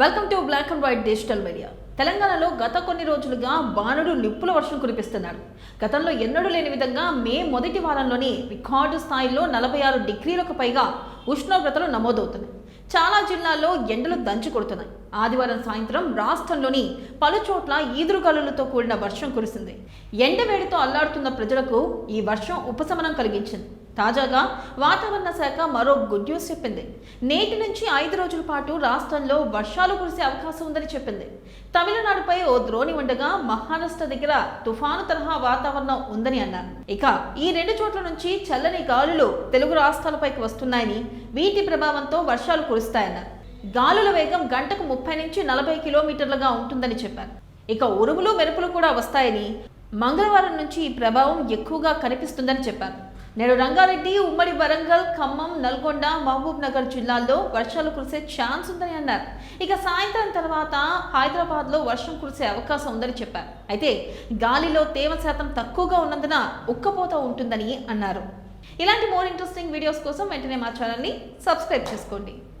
Welcome to black and white digital media తెలంగాణలో గత కొన్ని రోజులుగా బాణుడు నిప్పుల వర్షం కురిపిస్తున్నాడు. గతంలో ఎన్నడూ లేని విధంగా మే మొదటి వారంలోనే రికార్డు స్థాయిలో నలభై ఆరు డిగ్రీలకు పైగా ఉష్ణోగ్రతలు నమోదవుతున్నాయి. చాలా జిల్లాల్లో ఎండలు దంచి కొడుతున్నాయి. ఆదివారం సాయంత్రం రాష్ట్రంలోని పలు చోట్ల ఈదురుగాలులతో కూడిన వర్షం కురిసింది. ఎండవేడితో అల్లాడుతున్న ప్రజలకు ఈ వర్షం ఉపశమనం కలిగించింది. తాజాగా వాతావరణ శాఖ మరో గుడ్ న్యూస్ చెప్పింది. నేటి నుంచి ఐదు రోజుల పాటు రాష్ట్రంలో వర్షాలు కురిసే అవకాశం ఉందని చెప్పింది. తమిళనాడుపై ఓ ద్రోణి ఉండగా మహారాష్ట్ర దగ్గర తుఫాను తరహా వాతావరణం ఉందని అన్నారు. ఇక ఈ రెండు చోట్ల నుంచి చల్లని గాలులు తెలుగు రాష్ట్రాలపైకి వస్తున్నాయని వీటి ప్రభావంతో వర్షాలు కురుస్తాయన్నారు. గాలుల వేగం గంటకు ముప్పై నుంచి నలభై కిలోమీటర్లుగా ఉంటుందని చెప్పారు. ఇక ఉరుములు మెరుపులు కూడా వస్తాయని మంగళవారం నుంచి ఈ ప్రభావం ఎక్కువగా కనిపిస్తుందని చెప్పారు. నేడు రంగారెడ్డి ఉమ్మడి వరంగల్ ఖమ్మం నల్గొండ మహబూబ్ నగర్ జిల్లాల్లో వర్షాలు కురిసే ఛాన్స్ ఉందని అన్నారు. ఇక సాయంత్రం తర్వాత హైదరాబాద్లో వర్షం కురిసే అవకాశం ఉందని చెప్పారు. అయితే గాలిలో తేమ శాతం తక్కువగా ఉన్నందున ఉక్కపోత ఉంటుందని అన్నారు. ఇలాంటి మోర్ ఇంట్రెస్టింగ్ వీడియోస్ కోసం వెంటనే మా ఛానల్ని సబ్స్క్రైబ్ చేసుకోండి.